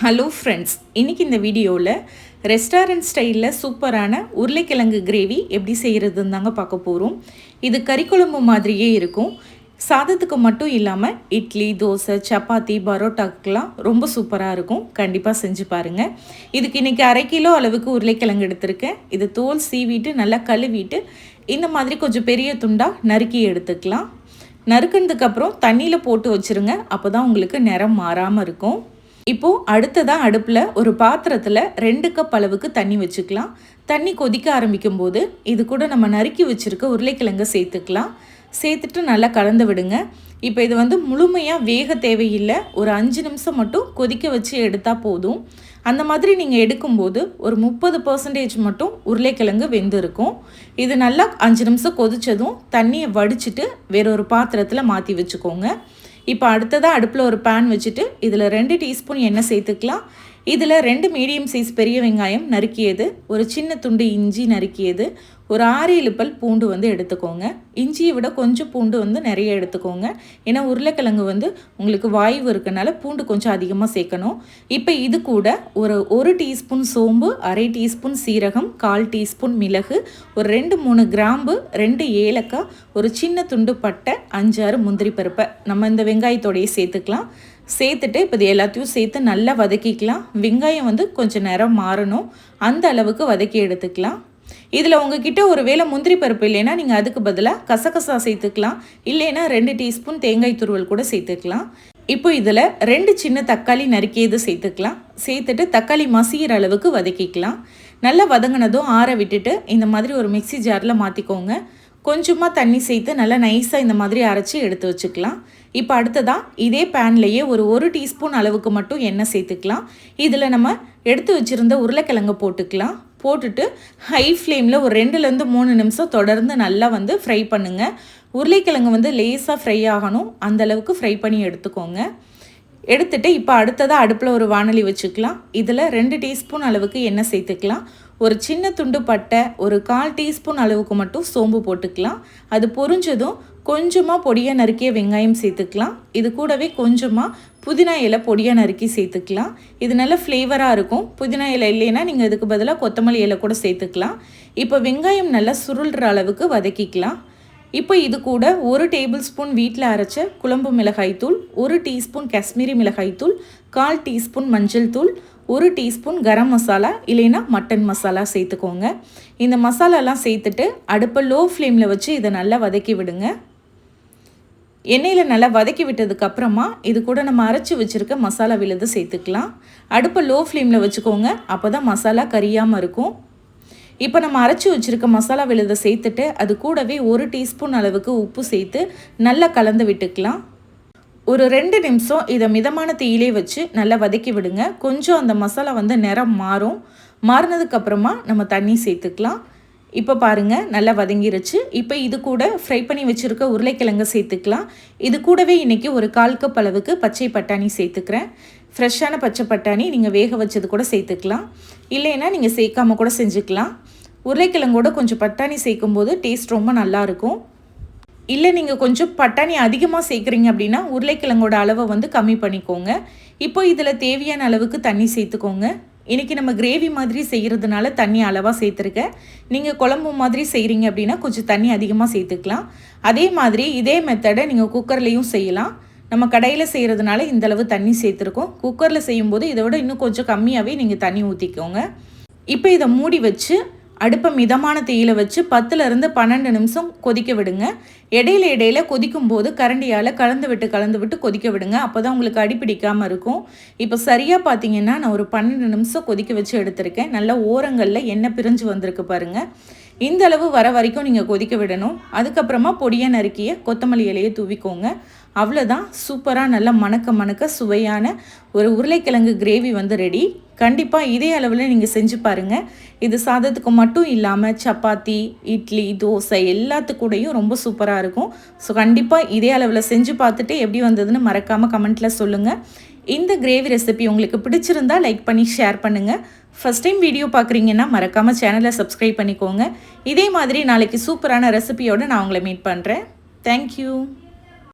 Hello friends இன்றைக்கி இந்த வீடியோவில் ரெஸ்டாரண்ட் ஸ்டைலில் சூப்பரான உருளைக்கிழங்கு கிரேவி எப்படி செய்கிறதுன்னு தாங்க பார்க்க போகிறோம் இது கறிக்குழம்பு மாதிரியே இருக்கும். சாதத்துக்கு மட்டும் இல்லாமல் இட்லி தோசை சப்பாத்தி பரோட்டாக்கெலாம் ரொம்ப சூப்பராக இருக்கும். கண்டிப்பாக செஞ்சு பாருங்கள் இதுக்கு இன்றைக்கி அரை கிலோ அளவுக்கு உருளைக்கிழங்கு எடுத்திருக்கேன். இது தோல் சீவிட்டு நல்லா கழுவிட்டு இந்த மாதிரி கொஞ்சம் பெரிய துண்டாக நறுக்கி எடுத்துக்கலாம். நறுக்கினதுக்கப்புறம் தண்ணியில் போட்டு வச்சுருங்க. அப்போ தான் உங்களுக்கு நிறம் மாறாமல் இருக்கும். இப்போது அடுத்ததாக அடுப்பில் ஒரு பாத்திரத்தில் ரெண்டு கப் அளவுக்கு தண்ணி வச்சுக்கலாம். தண்ணி கொதிக்க ஆரம்பிக்கும் போது இது கூட நம்ம நறுக்கி வச்சுருக்க உருளைக்கிழங்கை சேர்த்துக்கலாம். சேர்த்துட்டு நல்லா கலந்து விடுங்க. இப்போ இது வந்து முழுமையாக வேக தேவையில்லை. ஒரு அஞ்சு நிமிஷம் மட்டும் கொதிக்க வச்சு எடுத்தால் போதும். அந்த மாதிரி நீங்கள் எடுக்கும்போது ஒரு முப்பது பர்சன்டேஜ் மட்டும் உருளைக்கிழங்கு வெந்திருக்கும். இது நல்லா அஞ்சு நிமிஷம் கொதித்ததும் தண்ணியை வடிச்சிட்டு வேறொரு பாத்திரத்தில் மாற்றி வச்சுக்கோங்க. இப்போ அடுத்ததாக அடுப்பில் ஒரு பேன் வச்சுட்டு இதில் ரெண்டு டீஸ்பூன் எண்ணெய் சேர்த்துக்கலாம். இதில் ரெண்டு மீடியம் சைஸ் பெரிய வெங்காயம் நறுக்கியது ஒரு சின்ன துண்டு இஞ்சி நறுக்கியது ஒரு ஆறு இழுப்பல் பூண்டு வந்து எடுத்துக்கோங்க. இஞ்சியை விட கொஞ்சம் பூண்டு வந்து நிறைய எடுத்துக்கோங்க. ஏன்னா உருளைக்கிழங்கு வந்து உங்களுக்கு வாய்வு இருக்கனால பூண்டு கொஞ்சம் அதிகமாக சேர்க்கணும். இப்போ இது கூட ஒரு ஒரு டீஸ்பூன் சோம்பு அரை டீஸ்பூன் சீரகம் கால் டீஸ்பூன் மிளகு ஒரு ரெண்டு மூணு கிராம்பு ரெண்டு ஏலக்காய் ஒரு சின்ன துண்டு பட்டை அஞ்சாறு முந்திரி பருப்பை. நம்ம இந்த வெங்காயத்தோடையே சேர்த்துக்கலாம். சேர்த்துட்டு இப்போ இது எல்லாத்தையும் சேர்த்து நல்லா வதக்கிக்கலாம். வெங்காயம் வந்து கொஞ்சம் நேரம் மாறணும். அந்த அளவுக்கு வதக்கி எடுத்துக்கலாம். இதில் உங்ககிட்ட ஒரு வேளை முந்திரி பருப்பு இல்லைன்னா நீங்கள் அதுக்கு பதிலாக கசகசா சேர்த்துக்கலாம். இல்லைன்னா ரெண்டு டீஸ்பூன் தேங்காய் துருவல் கூட சேர்த்துக்கலாம். இப்போ இதில் ரெண்டு சின்ன தக்காளி நறுக்கியது சேர்த்துக்கலாம். சேர்த்துட்டு தக்காளி மசிகிற அளவுக்கு வதக்கிக்கலாம். நல்லா வதங்கினதும் ஆற விட்டுட்டு இந்த மாதிரி ஒரு மிக்சி ஜாரில் மாற்றிக்கோங்க கொஞ்சமாக தண்ணி சேர்த்து நல்லா நைஸாக இந்த மாதிரி அரைச்சி எடுத்து வச்சுக்கலாம். இப்போ அடுத்ததாக இதே பேன்லேயே ஒரு ஒரு டீஸ்பூன் அளவுக்கு மட்டும் எண்ணெய் சேர்த்துக்கலாம். இதில் நம்ம எடுத்து வச்சுருந்த உருளைக்கிழங்கு போட்டுக்கலாம். போட்டுட்டு ஹை ஃப்ளேமில் ஒரு ரெண்டுலேருந்து மூணு நிமிஷம் தொடர்ந்து நல்லா வந்து ஃப்ரை பண்ணுங்கள் உருளைக்கிழங்கு வந்து லேஸாக ஃப்ரை ஆகணும். அந்தளவுக்கு ஃப்ரை பண்ணி எடுத்துக்கோங்க. எடுத்துகிட்டு இப்போ அடுத்ததாக அடுப்பில் ஒரு வானொலி வச்சுக்கலாம். இதில் ரெண்டு டீஸ்பூன் அளவுக்கு எண்ணெய் சேர்த்துக்கலாம். ஒரு சின்ன துண்டு பட்டை ஒரு கால் டீஸ்பூன் அளவுக்கு மட்டும் சோம்பு போட்டுக்கலாம். அது பொரிஞ்சதும் கொஞ்சமாக பொடியாக நறுக்கிய வெங்காயம் சேர்த்துக்கலாம். இது கூடவே கொஞ்சமாக புதினா இலை பொடியாக நறுக்கி சேர்த்துக்கலாம். இது நல்ல ஃப்ளேவராக இருக்கும். புதினா இலை இல்லைன்னா நீங்கள் இதுக்கு பதிலாக கொத்தமல்லி இலை கூட சேர்த்துக்கலாம். இப்போ வெங்காயம் நல்லா சுருள்ற அளவுக்கு வதக்கிக்கலாம். இப்போ இது கூட ஒரு டேபிள் ஸ்பூன் வீட்டில் அரைச்ச குழம்பு மிளகாய்த்தூள் ஒரு டீஸ்பூன் காஷ்மீரி மிளகாய்த்தூள் கால் டீஸ்பூன் மஞ்சள் தூள் ஒரு டீஸ்பூன் கரம் மசாலா இல்லைன்னா மட்டன் மசாலா சேர்த்துக்கோங்க. இந்த மசாலாலாம் சேர்த்துட்டு அடுப்பை லோ ஃப்ளேமில் வச்சு இதை நல்லா வதக்கி விடுங்க. எண்ணெயில் நல்லா வதக்கி விட்டதுக்கப்புறமா இது கூட நம்ம அரைச்சி வச்சுருக்க மசாலா விழுது சேர்த்துக்கலாம். அடுப்பை லோ ஃப்ளேமில் வச்சுக்கோங்க. அப்போ தான் மசாலா கரியாமல் இருக்கும். இப்போ நம்ம அரைச்சி வச்சுருக்க மசாலா விழுதை சேர்த்துட்டு அது கூடவே ஒரு டீஸ்பூன் அளவுக்கு உப்பு சேர்த்து நல்லா கலந்து விட்டுக்கலாம். ஒரு ரெண்டு நிமிஷம் இதை மிதமான தீயிலே வச்சு நல்லா வதக்கி விடுங்க. கொஞ்சம் அந்த மசாலா வந்து நிறம் மாறும். மாறினதுக்கப்புறமா நம்ம தண்ணி சேர்த்துக்கலாம். இப்போ பாருங்கள் நல்லா வதங்கிருச்சு. இப்போ இது கூட ஃப்ரை பண்ணி வச்சுருக்க உருளைக்கிழங்கு சேர்த்துக்கலாம். இது கூடவே இன்றைக்கி ஒரு கால் கப் அளவுக்கு பச்சை பட்டாணி சேர்த்துக்கிறேன். ஃப்ரெஷ்ஷான பச்சை பட்டாணி நீங்கள் வேக வச்சது கூட சேர்த்துக்கலாம். இல்லைன்னா நீங்கள் சேர்க்காம கூட செஞ்சுக்கலாம். உருளைக்கிழங்கோட கொஞ்சம் பட்டாணி சேர்க்கும்போது டேஸ்ட் ரொம்ப நல்லாயிருக்கும் இல்லை நீங்கள் கொஞ்சம் பட்டாணி அதிகமாக சேர்க்குறீங்க அப்படின்னா உருளைக்கிழங்கோட அளவை வந்து கம்மி பண்ணிக்கோங்க. இப்போ இதில் தேவையான அளவுக்கு தண்ணி சேர்த்துக்கோங்க. இன்றைக்கி நம்ம கிரேவி மாதிரி செய்கிறதுனால தண்ணி அளவாக சேர்த்துருக்கேன் நீங்கள் குழம்பு மாதிரி செய்கிறீங்க அப்படின்னா கொஞ்சம் தண்ணி அதிகமாக சேர்த்துக்கலாம். அதே மாதிரி இதே மெத்தடை நீங்கள் குக்கர்லேயும் செய்யலாம். நம்ம கடையில் செய்கிறதுனால இந்தளவு தண்ணி சேர்த்துருக்கோம். குக்கரில் செய்யும்போது இதை விட இன்னும் கொஞ்சம் கம்மியாகவே நீங்கள் தண்ணி ஊற்றிக்கோங்க இப்போ இதை மூடி வச்சு அடுப்பை மிதமான தீயில வச்சு பத்துலேருந்து பன்னெண்டு நிமிஷம் கொதிக்க விடுங்க. இடையில இடையில கொதிக்கும் போது கரண்டியால் கலந்து விட்டு கலந்து விட்டு கொதிக்க விடுங்க. அப்போ தான் உங்களுக்கு அடிப்பிடிக்காமல் இருக்கும். இப்போ சரியாக பார்த்தீங்கன்னா நான் ஒரு பன்னெண்டு நிமிஷம் கொதிக்க வச்சு எடுத்திருக்கேன். நல்லா ஓரங்களில் எண்ணெய் பிரிஞ்சு வந்திருக்கு பாருங்கள் இந்த அளவு வர வரைக்கும் நீங்கள் கொதிக்க விடணும். அதுக்கப்புறமா பொடியை நறுக்கிய கொத்தமல்லி இலையை தூவிக்கோங்க. அவ்வளோதான் சூப்பராக நல்லா மணக்க மணக்க சுவையான ஒரு உருளைக்கிழங்கு கிரேவி வந்து ரெடி கண்டிப்பாக இதே அளவில் நீங்கள் செஞ்சு பாருங்கள் இது சாதத்துக்கு மட்டும் இல்லாமல் சப்பாத்தி இட்லி தோசை எல்லாத்துக்கூடையும் ரொம்ப சூப்பராக இருக்கும். ஸோ கண்டிப்பாக இதே அளவில் செஞ்சு பார்த்துட்டு எப்படி வந்ததுன்னு மறக்காமல் கமெண்ட்டில் சொல்லுங்கள் இந்த கிரேவி ரெசிபி உங்களுக்கு பிடிச்சிருந்தா லைக் பண்ணி ஷேர் பண்ணுங்கள் ஃபஸ்ட் டைம் வீடியோ பார்க்குறீங்கன்னா மறக்காமல் சேனலை சப்ஸ்கிரைப் பண்ணிக்கோங்க. இதே மாதிரி நாளைக்கு சூப்பரான ரெசிபியோடு நான் உங்களை மீட் பண்ணுறேன் தேங்க்யூ